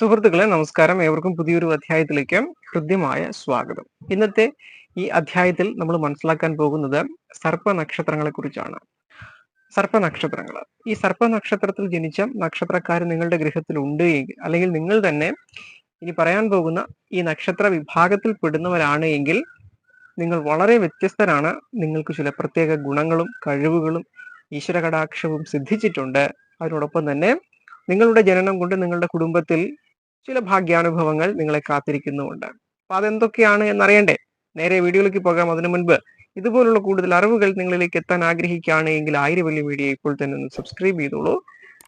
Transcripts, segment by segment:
സുഹൃത്തുക്കളെ നമസ്കാരം. ഏവർക്കും പുതിയൊരു അധ്യായത്തിലേക്ക് ഹൃദ്യമായ സ്വാഗതം. ഇന്നത്തെ ഈ അധ്യായത്തിൽ നമ്മൾ മനസ്സിലാക്കാൻ പോകുന്നത് സർപ്പ നക്ഷത്രങ്ങളെ കുറിച്ചാണ്. സർപ്പ നക്ഷത്രങ്ങൾ. ഈ സർപ്പ നക്ഷത്രത്തിൽ ജനിച്ച നക്ഷത്രക്കാർ നിങ്ങളുടെ ഗൃഹത്തിൽ ഉണ്ട് എങ്കിൽ അല്ലെങ്കിൽ നിങ്ങൾ തന്നെ ഇനി പറയാൻ പോകുന്ന ഈ നക്ഷത്ര വിഭാഗത്തിൽ പെടുന്നവരാണ് എങ്കിൽ നിങ്ങൾ വളരെ വ്യത്യസ്തരാണ്. നിങ്ങൾക്ക് ചില പ്രത്യേക ഗുണങ്ങളും കഴിവുകളും ഈശ്വര കടാക്ഷവും സിദ്ധിച്ചിട്ടുണ്ട്. അതിനോടൊപ്പം തന്നെ നിങ്ങളുടെ ജനനം കൊണ്ട് നിങ്ങളുടെ കുടുംബത്തിൽ ചില ഭാഗ്യാനുഭവങ്ങൾ നിങ്ങളെ കാത്തിരിക്കുന്നുമുണ്ട്. അപ്പൊ അതെന്തൊക്കെയാണ് എന്നറിയണ്ടേ? നേരെ വീഡിയോയിലേക്ക് പോകാം. അതിനു മുൻപ് ഇതുപോലുള്ള കൂടുതൽ അറിവുകൾ നിങ്ങളിലേക്ക് എത്താൻ ആഗ്രഹിക്കുകയാണ് എങ്കിൽ ആയിരം വലിയ വീഡിയോ ഇപ്പോൾ തന്നെ ഒന്ന് സബ്സ്ക്രൈബ് ചെയ്തോളൂ.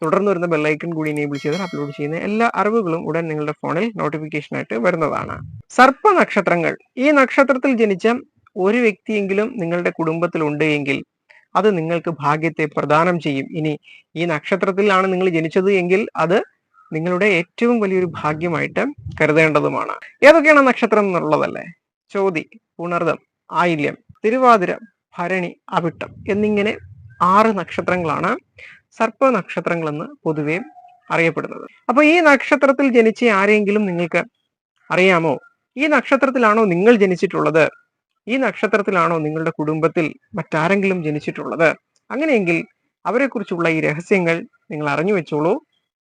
തുടർന്ന് വരുന്ന ബെല്ലൈക്കൺ കൂടി എനേബിൾ ചെയ്താൽ അപ്ലോഡ് ചെയ്യുന്ന എല്ലാ അറിവുകളും ഉടൻ നിങ്ങളുടെ ഫോണിൽ നോട്ടിഫിക്കേഷൻ ആയിട്ട് വരുന്നതാണ്. സർപ്പ നക്ഷത്രങ്ങൾ. ഈ നക്ഷത്രത്തിൽ ജനിച്ച ഒരു വ്യക്തിയെങ്കിലും നിങ്ങളുടെ കുടുംബത്തിൽ ഉണ്ട് എങ്കിൽ അത് നിങ്ങൾക്ക് ഭാഗ്യത്തെ പ്രദാനം ചെയ്യും. ഇനി ഈ നക്ഷത്രത്തിലാണ് നിങ്ങൾ ജനിച്ചത് എങ്കിൽ അത് നിങ്ങളുടെ ഏറ്റവും വലിയൊരു ഭാഗ്യമായിട്ട് കരുതേണ്ടതുമാണ്. ഏതൊക്കെയാണ് നക്ഷത്രം എന്നുള്ളതല്ലേ? ചോതി പുണർദം ആയില്യം തിരുവാതിര ഭരണി അവിട്ടം എന്നിങ്ങനെ ആറ് നക്ഷത്രങ്ങളാണ് സർപ്പ നക്ഷത്രങ്ങളെന്ന് പൊതുവെ അറിയപ്പെടുന്നത്. അപ്പൊ ഈ നക്ഷത്രത്തിൽ ജനിച്ച ആരെങ്കിലും നിങ്ങൾക്ക് അറിയാമോ? ഈ നക്ഷത്രത്തിലാണോ നിങ്ങൾ ജനിച്ചിട്ടുള്ളത്? ഈ നക്ഷത്രത്തിലാണോ നിങ്ങളുടെ കുടുംബത്തിൽ മറ്റാരെങ്കിലും ജനിച്ചിട്ടുള്ളത്? അങ്ങനെയെങ്കിൽ അവരെക്കുറിച്ചുള്ള ഈ രഹസ്യങ്ങൾ നിങ്ങൾ അറിഞ്ഞു വെച്ചോളൂ.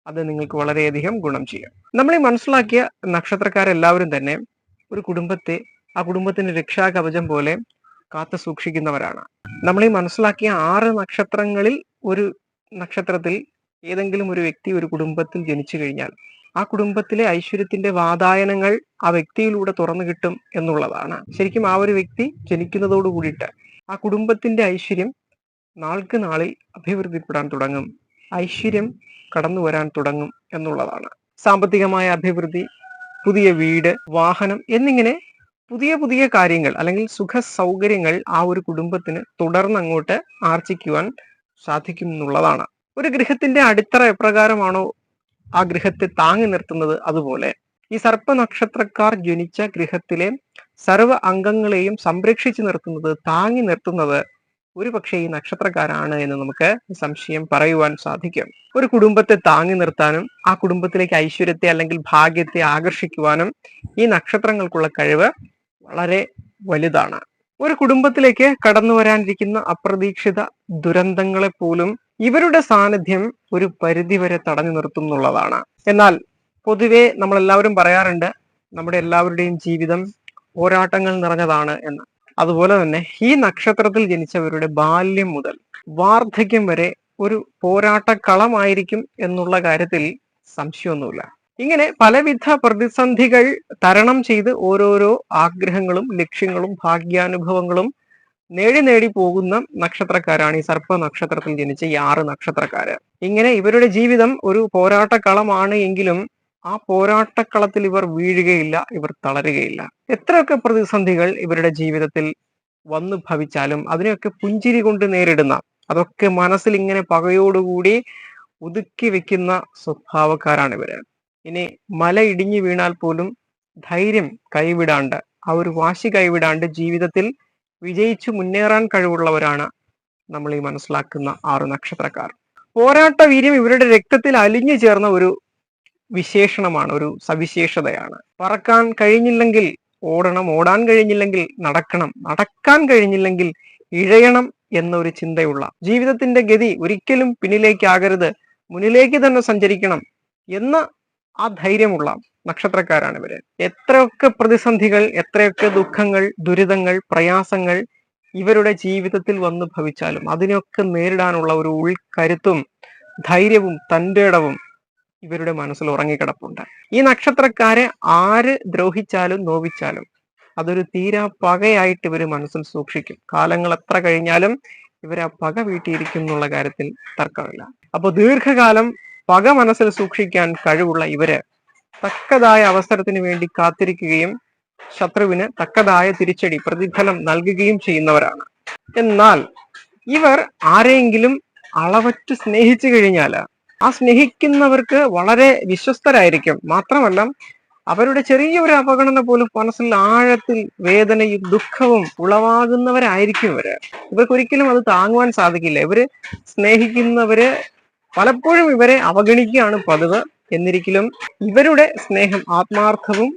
അത് നിങ്ങൾക്ക് വളരെയധികം ഗുണം ചെയ്യും. നമ്മൾ ഈ മനസ്സിലാക്കിയ നക്ഷത്രക്കാരെല്ലാവരും തന്നെ ഒരു കുടുംബത്തെ ആ കുടുംബത്തിന്റെ രക്ഷാകവചം പോലെ കാത്തു സൂക്ഷിക്കുന്നവരാണ്. നമ്മൾ ഈ മനസ്സിലാക്കിയ ആറ് നക്ഷത്രങ്ങളിൽ ഒരു നക്ഷത്രത്തിൽ ഏതെങ്കിലും ഒരു വ്യക്തി ഒരു കുടുംബത്തിൽ ജനിച്ചു കഴിഞ്ഞാൽ ആ കുടുംബത്തിലെ ഐശ്വര്യത്തിന്റെ വാതായനങ്ങൾ ആ വ്യക്തിയിലൂടെ തുറന്നു കിട്ടും എന്നുള്ളതാണ്. ശരിക്കും ആ ഒരു വ്യക്തി ജനിക്കുന്നതോട് കൂടിയിട്ട് ആ കുടുംബത്തിന്റെ ഐശ്വര്യം നാൾക്ക് നാളിൽ അഭിവൃദ്ധിപ്പെടാൻ തുടങ്ങും. ഐശ്വര്യം കടന്നു വരാൻ തുടങ്ങും എന്നുള്ളതാണ്. സാമ്പത്തികമായ അഭിവൃദ്ധി പുതിയ വീട് വാഹനം എന്നിങ്ങനെ പുതിയ പുതിയ കാര്യങ്ങൾ അല്ലെങ്കിൽ സുഖ സൗകര്യങ്ങൾ ആ ഒരു കുടുംബത്തിന് തുടർന്ന് അങ്ങോട്ട് ആർജിക്കുവാൻ സാധിക്കും എന്നുള്ളതാണ് ഒരു ഗൃഹത്തിന്റെ അടിത്തറ എപ്രകാരമാണോ ആ ഗൃഹത്തെ താങ്ങി നിർത്തുന്നത് അതുപോലെ ഈ സർപ്പ നക്ഷത്രക്കാർ ജനിച്ച ഗൃഹത്തിലെ സർവ അംഗങ്ങളെയും സംരക്ഷിച്ചു നിർത്തുന്നത് താങ്ങി നിർത്തുന്നത് ഒരു പക്ഷേ ഈ നക്ഷത്രക്കാരാണ് എന്ന് നമുക്ക് സംശയം പറയുവാൻ സാധിക്കും. ഒരു കുടുംബത്തെ താങ്ങി നിർത്താനും ആ കുടുംബത്തിലേക്ക് ഐശ്വര്യത്തെ അല്ലെങ്കിൽ ഭാഗ്യത്തെ ആകർഷിക്കുവാനും ഈ നക്ഷത്രങ്ങൾക്കുള്ള കഴിവ് വളരെ വലുതാണ്. ഒരു കുടുംബത്തിലേക്ക് കടന്നു വരാനിരിക്കുന്ന അപ്രതീക്ഷിത ദുരന്തങ്ങളെ പോലും ഇവരുടെ സാന്നിധ്യം ഒരു പരിധിവരെ തടഞ്ഞു നിർത്തും എന്നുള്ളതാണ്. എന്നാൽ പൊതുവെ നമ്മൾ എല്ലാവരും പറയാറുണ്ട് നമ്മുടെ എല്ലാവരുടെയും ജീവിതം പോരാട്ടങ്ങൾ നിറഞ്ഞതാണ് എന്ന്. അതുപോലെ തന്നെ ഈ നക്ഷത്രത്തിൽ ജനിച്ചവരുടെ ബാല്യം മുതൽ വാർദ്ധക്യം വരെ ഒരു പോരാട്ട കളമായിരിക്കും എന്നുള്ള കാര്യത്തിൽ സംശയമൊന്നുമില്ല. ഇങ്ങനെ പലവിധ പ്രതിസന്ധികൾ തരണം ചെയ്ത് ഓരോരോ ആഗ്രഹങ്ങളും ലക്ഷ്യങ്ങളും ഭാഗ്യാനുഭവങ്ങളും നേടി നേടി പോകുന്ന നക്ഷത്രക്കാരാണ് ഈ സർപ്പ നക്ഷത്രത്തിൽ ജനിച്ച ഈ ആറ് നക്ഷത്രക്കാര്. ഇങ്ങനെ ഇവരുടെ ജീവിതം ഒരു പോരാട്ട കളമാണ് എങ്കിലും ആ പോരാട്ടക്കളത്തിൽ ഇവർ വീഴുകയില്ല ഇവർ തളരുകയില്ല. എത്രയൊക്കെ പ്രതിസന്ധികൾ ഇവരുടെ ജീവിതത്തിൽ വന്നു ഭവിച്ചാലും അതിനെയൊക്കെ പുഞ്ചിരി കൊണ്ട് നേരിടുന്ന അതൊക്കെ മനസ്സിൽ ഇങ്ങനെ പകയോടുകൂടി ഒതുക്കി വെക്കുന്ന സ്വഭാവക്കാരാണ് ഇവർ. ഇനി മല ഇടിഞ്ഞു വീണാൽ പോലും ധൈര്യം കൈവിടാണ്ട് ആ ഒരു വാശി കൈവിടാണ്ട് ജീവിതത്തിൽ വിജയിച്ചു മുന്നേറാൻ കഴിവുള്ളവരാണ് നമ്മൾ ഈ മനസ്സിലാക്കുന്ന ആറ് നക്ഷത്രക്കാർ. പോരാട്ട വീര്യം ഇവരുടെ രക്തത്തിൽ അലിഞ്ഞു ചേർന്ന ഒരു വിശേഷണമാണ് ഒരു സവിശേഷതയാണ്. പറക്കാൻ കഴിഞ്ഞില്ലെങ്കിൽ ഓടണം ഓടാൻ കഴിഞ്ഞില്ലെങ്കിൽ നടക്കണം നടക്കാൻ കഴിഞ്ഞില്ലെങ്കിൽ ഇഴയണം എന്നൊരു ചിന്തയുള്ള. ജീവിതത്തിന്റെ ഗതി ഒരിക്കലും പിന്നിലേക്കാകരുത് മുന്നിലേക്ക് തന്നെ സഞ്ചരിക്കണം എന്ന ആ ധൈര്യമുള്ള നക്ഷത്രക്കാരാണ് ഇവർ. എത്രയൊക്കെ പ്രതിസന്ധികൾ എത്രയൊക്കെ ദുഃഖങ്ങൾ ദുരിതങ്ങൾ പ്രയാസങ്ങൾ ഇവരുടെ ജീവിതത്തിൽ വന്നു ഭവിച്ചാലും അതിനൊക്കെ നേരിടാനുള്ള ഒരു ഉൾക്കരുത്തും ധൈര്യവും തന്റെ ഇടവും ഇവരുടെ മനസ്സിൽ ഉറങ്ങിക്കിടപ്പുണ്ട്. ഈ നക്ഷത്രക്കാരെ ആര് ദ്രോഹിച്ചാലും നോവിച്ചാലും അതൊരു തീരാ പകയായിട്ട് ഇവർ മനസ്സിൽ സൂക്ഷിക്കും. കാലങ്ങൾ എത്ര കഴിഞ്ഞാലും ഇവർ ആ പക വീട്ടിയിരിക്കും എന്നുള്ള കാര്യത്തിൽ തർക്കമില്ല. അപ്പൊ ദീർഘകാലം പക മനസ്സിൽ സൂക്ഷിക്കാൻ കഴിവുള്ള ഇവർ തക്കതായ അവസരത്തിന് വേണ്ടി കാത്തിരിക്കുകയും ശത്രുവിന് തക്കതായ തിരിച്ചടി പ്രതിഫലം നൽകുകയും ചെയ്യുന്നവരാണ്. എന്നാൽ ഇവർ ആരെങ്കിലും അളവറ്റ് സ്നേഹിച്ചു കഴിഞ്ഞാൽ ആ സ്നേഹിക്കുന്നവർക്ക് വളരെ വിശ്വസ്തരായിരിക്കും. മാത്രമല്ല അവരുടെ ചെറിയ ഒരു അപഗണന പോലും മനസ്സിൽ ആഴത്തിൽ വേദനയും ദുഃഖവും ഉളവാകുന്നവരായിരിക്കും ഇവർ. ഇവർക്ക് ഒരിക്കലും അത് താങ്ങുവാൻ സാധിക്കില്ല. ഇവർ സ്നേഹിക്കുന്നവര് പലപ്പോഴും ഇവരെ അവഗണിക്കുകയാണ് പതിവ്. എന്നിരിക്കലും ഇവരുടെ സ്നേഹം ആത്മാർത്ഥവും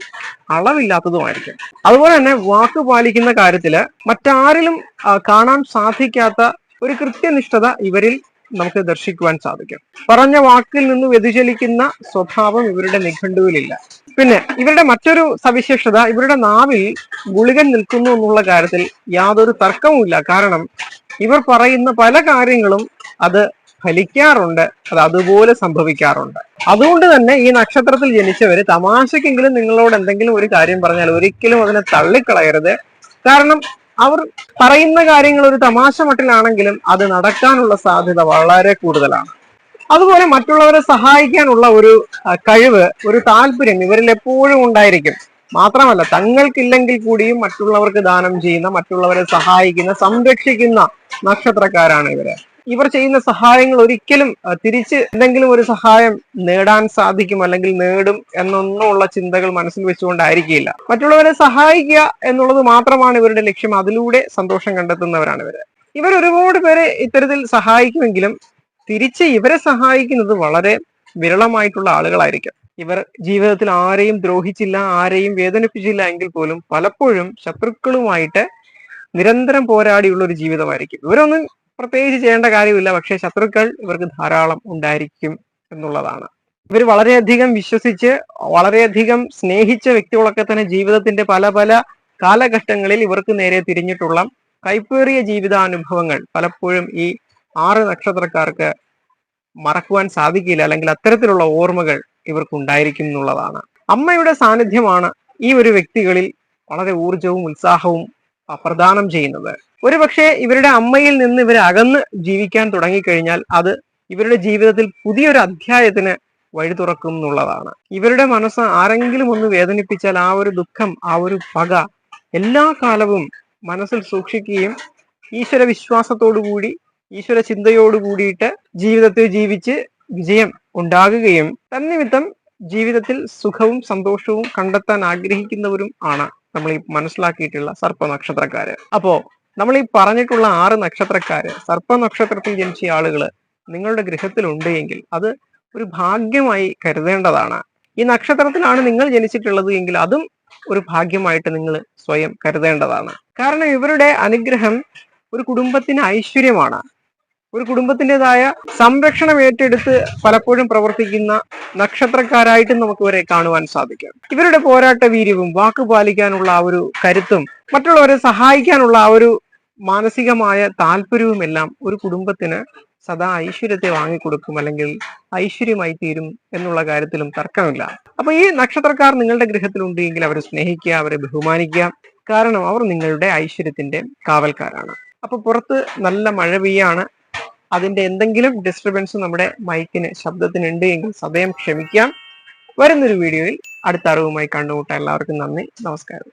അളവില്ലാത്തതുമായിരിക്കും. അതുപോലെ തന്നെ വാക്ക് പാലിക്കുന്ന കാര്യത്തിൽ മറ്റാരിലും കാണാൻ സാധിക്കാത്ത ഒരു കൃത്യനിഷ്ഠത ഇവരിൽ നമുക്ക് ദർശിക്കുവാൻ സാധിക്കും. പറഞ്ഞ വാക്കിൽ നിന്ന് വ്യതിചലിക്കുന്ന സ്വഭാവം ഇവരുടെ നിഘണ്ടുവിലില്ല. പിന്നെ ഇവരുടെ മറ്റൊരു സവിശേഷത ഇവരുടെ നാവിൽ ഗുളികൻ നിൽക്കുന്നു എന്നുള്ള കാര്യത്തിൽ യാതൊരു തർക്കവുമില്ല. കാരണം ഇവർ പറയുന്ന പല കാര്യങ്ങളും അത് ഫലിക്കാറുണ്ട് അത് അതുപോലെ സംഭവിക്കാറുണ്ട്. അതുകൊണ്ട് തന്നെ ഈ നക്ഷത്രത്തിൽ ജനിച്ചവര് തമാശക്കെങ്കിലും നിങ്ങളോട് എന്തെങ്കിലും ഒരു കാര്യം പറഞ്ഞാൽ ഒരിക്കലും അതിനെ തള്ളിക്കളയരുത്. കാരണം അവർ പറയുന്ന കാര്യങ്ങൾ ഒരു തമാശ മട്ടിലാണെങ്കിലും അത് നടക്കാനുള്ള സാധ്യത വളരെ കൂടുതലാണ്. അതുപോലെ മറ്റുള്ളവരെ സഹായിക്കാനുള്ള ഒരു കഴിവ് ഒരു താല്പര്യം ഇവരിൽ എപ്പോഴും ഉണ്ടായിരിക്കും. മാത്രമല്ല തങ്ങൾക്കില്ലെങ്കിൽ കൂടിയും മറ്റുള്ളവർക്ക് ദാനം ചെയ്യുന്ന മറ്റുള്ളവരെ സഹായിക്കുന്ന സംരക്ഷിക്കുന്ന നക്ഷത്രക്കാരാണ് ഇവർ. ഇവർ ചെയ്യുന്ന സഹായങ്ങൾ ഒരിക്കലും തിരിച്ച് എന്തെങ്കിലും ഒരു സഹായം നേടാൻ സാധിക്കും അല്ലെങ്കിൽ നേടും എന്നൊന്നുമുള്ള ചിന്തകൾ മനസ്സിൽ വെച്ചുകൊണ്ടായിരിക്കില്ല. മറ്റുള്ളവരെ സഹായിക്കുക എന്നുള്ളത് മാത്രമാണ് ഇവരുടെ ലക്ഷ്യം. അതിലൂടെ സന്തോഷം കണ്ടെത്തുന്നവരാണ് ഇവർ. ഇവർ ഒരുപാട് പേരെ ഇത്തരത്തിൽ സഹായിക്കുമെങ്കിലും തിരിച്ച് ഇവരെ സഹായിക്കുന്നത് വളരെ വിരളമായിട്ടുള്ള ആളുകളായിരിക്കും. ഇവർ ജീവിതത്തിൽ ആരെയും ദ്രോഹിച്ചില്ല ആരെയും വേദനിപ്പിച്ചില്ല എങ്കിൽ പോലും പലപ്പോഴും ശത്രുക്കളുമായിട്ട് നിരന്തരം പോരാടിയുള്ള ഒരു ജീവിതമായിരിക്കും. ഇവരൊന്നും പ്രത്യേകിച്ച് ചെയ്യേണ്ട കാര്യമില്ല. പക്ഷേ ശത്രുക്കൾ ഇവർക്ക് ധാരാളം ഉണ്ടായിരിക്കും എന്നുള്ളതാണ്. ഇവർ വളരെയധികം വിശ്വസിച്ച് വളരെയധികം സ്നേഹിച്ച വ്യക്തികളൊക്കെ തന്നെ ജീവിതത്തിന്റെ പല പല കാലഘട്ടങ്ങളിൽ ഇവർക്ക് നേരെ തിരിഞ്ഞിട്ടുള്ള കൈപ്പേറിയ ജീവിതാനുഭവങ്ങൾ പലപ്പോഴും ഈ ആറ് നക്ഷത്രക്കാർക്ക് മറക്കുവാൻ സാധിക്കില്ല. അല്ലെങ്കിൽ അത്തരത്തിലുള്ള ഓർമ്മകൾ ഇവർക്ക് ഉണ്ടായിരിക്കും എന്നുള്ളതാണ്. അമ്മയുടെ സാന്നിധ്യമാണ് ഈ ഒരു വ്യക്തികളിൽ വളരെ ഊർജവും ഉത്സാഹവും പ്രദാനം ചെയ്യുന്നത്. ഒരുപക്ഷെ ഇവരുടെ അമ്മയിൽ നിന്ന് ഇവർ അകന്ന് ജീവിക്കാൻ തുടങ്ങിക്കഴിഞ്ഞാൽ അത് ഇവരുടെ ജീവിതത്തിൽ പുതിയൊരു അധ്യായത്തിന് വഴി തുറക്കും എന്നുള്ളതാണ്. ഇവരുടെ മനസ്സ് ആരെങ്കിലും ഒന്ന് വേദനിപ്പിച്ചാൽ ആ ഒരു ദുഃഖം ആ ഒരു പക എല്ലാ കാലവും മനസ്സിൽ സൂക്ഷിക്കുകയും ഈശ്വര വിശ്വാസത്തോടുകൂടി ഈശ്വര ചിന്തയോട് കൂടിയിട്ട് ജീവിതത്തെ ജീവിച്ച് വിജയം ഉണ്ടാകുകയും തന്നിമിത്തം ജീവിതത്തിൽ സുഖവും സന്തോഷവും കണ്ടെത്താൻ ആഗ്രഹിക്കുന്നവരും ആണ് നമ്മൾ ഈ മനസ്സിലാക്കിയിട്ടുള്ള സർപ്പ നക്ഷത്രക്കാര് അപ്പോ നമ്മൾ ഈ പറഞ്ഞിട്ടുള്ള ആറ് നക്ഷത്രക്കാര് സർപ്പ നക്ഷത്രത്തിൽ ജനിച്ച ആളുകൾ നിങ്ങളുടെ ഗൃഹത്തിലുണ്ട് എങ്കിൽ അത് ഒരു ഭാഗ്യമായി കരുതേണ്ടതാണ്. ഈ നക്ഷത്രത്തിലാണ് നിങ്ങൾ ജനിച്ചിട്ടുള്ളത് എങ്കിൽ അതും ഒരു ഭാഗ്യമായിട്ട് നിങ്ങൾ സ്വയം കരുതേണ്ടതാണ്. കാരണം ഇവരുടെ അനുഗ്രഹം ഒരു കുടുംബത്തിന് ഐശ്വര്യമാണ്. ഒരു കുടുംബത്തിന്റെതായ സംരക്ഷണം ഏറ്റെടുത്ത് പലപ്പോഴും പ്രവർത്തിക്കുന്ന നക്ഷത്രക്കാരായിട്ടും നമുക്ക് ഇവരെ കാണുവാൻ സാധിക്കും. ഇവരുടെ പോരാട്ട വീര്യവും വാക്ക് പാലിക്കാനുള്ള ആ ഒരു കരുത്തും മറ്റുള്ളവരെ സഹായിക്കാനുള്ള ആ ഒരു മാനസികമായ താല്പര്യവും എല്ലാം ഒരു കുടുംബത്തിന് സദാ ഐശ്വര്യത്തെ വാങ്ങിക്കൊടുക്കും അല്ലെങ്കിൽ ഐശ്വര്യമായി തീരും എന്നുള്ള കാര്യത്തിലും തർക്കമില്ല. അപ്പൊ ഈ നക്ഷത്രക്കാർ നിങ്ങളുടെ ഗൃഹത്തിൽ ഉണ്ടെങ്കിൽ അവരെ സ്നേഹിക്കുക അവരെ ബഹുമാനിക്കുക. കാരണം അവർ നിങ്ങളുടെ ഐശ്വര്യത്തിന്റെ കാവൽക്കാരാണ്. അപ്പൊ പുറത്ത് നല്ല മഴ പെയ്യാണ്. അതിന്റെ എന്തെങ്കിലും ഡിസ്റ്റർബൻസ് നമ്മുടെ മൈക്കിന് ശബ്ദത്തിന് ഉണ്ട് എങ്കിൽ സദയം ക്ഷമിക്കാം. വരുന്നൊരു വീഡിയോയിൽ അടുത്ത അറിവുമായി കണ്ടുമുട്ടാം എല്ലാവർക്കും നന്ദി. നമസ്കാരം.